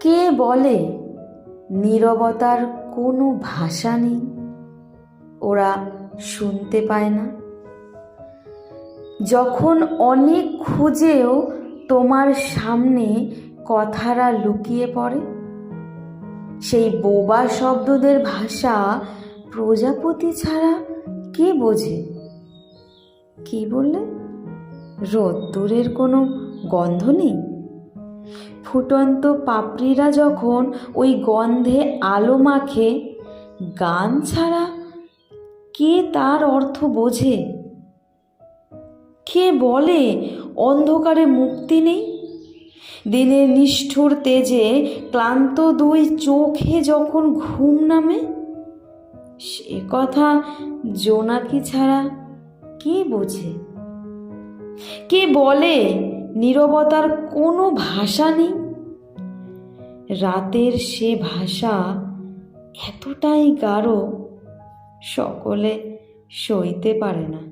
কে বলে নীরবতার কোনো ভাষা নেই? ওরা শুনতে পায় না। যখন অনেক খুঁজেও তোমার সামনে কথারা লুকিয়ে পড়ে, সেই বোবা শব্দদের ভাষা প্রজাপতি ছাড়া কে বোঝে? কি বললে? রোদ্দুরের কোনো গন্ধ নেই? ফুটন্ত পাপড়িরা যখন ওই গন্ধে আলো মাখে, গান ছাড়া কে তার অর্থ বোঝে? কে বলে অন্ধকারে মুক্তি নেই? দিনের নিষ্ঠুর তেজে ক্লান্ত দুই চোখে যখন ঘুম নামে, সে কথা জোনাকি ছাড়া কে বোঝে? কে বলে নীরবতার কোনো ভাষা নেই। রাতের সে ভাষা এতটাই গাঢ় সকলে সইতে পারে না।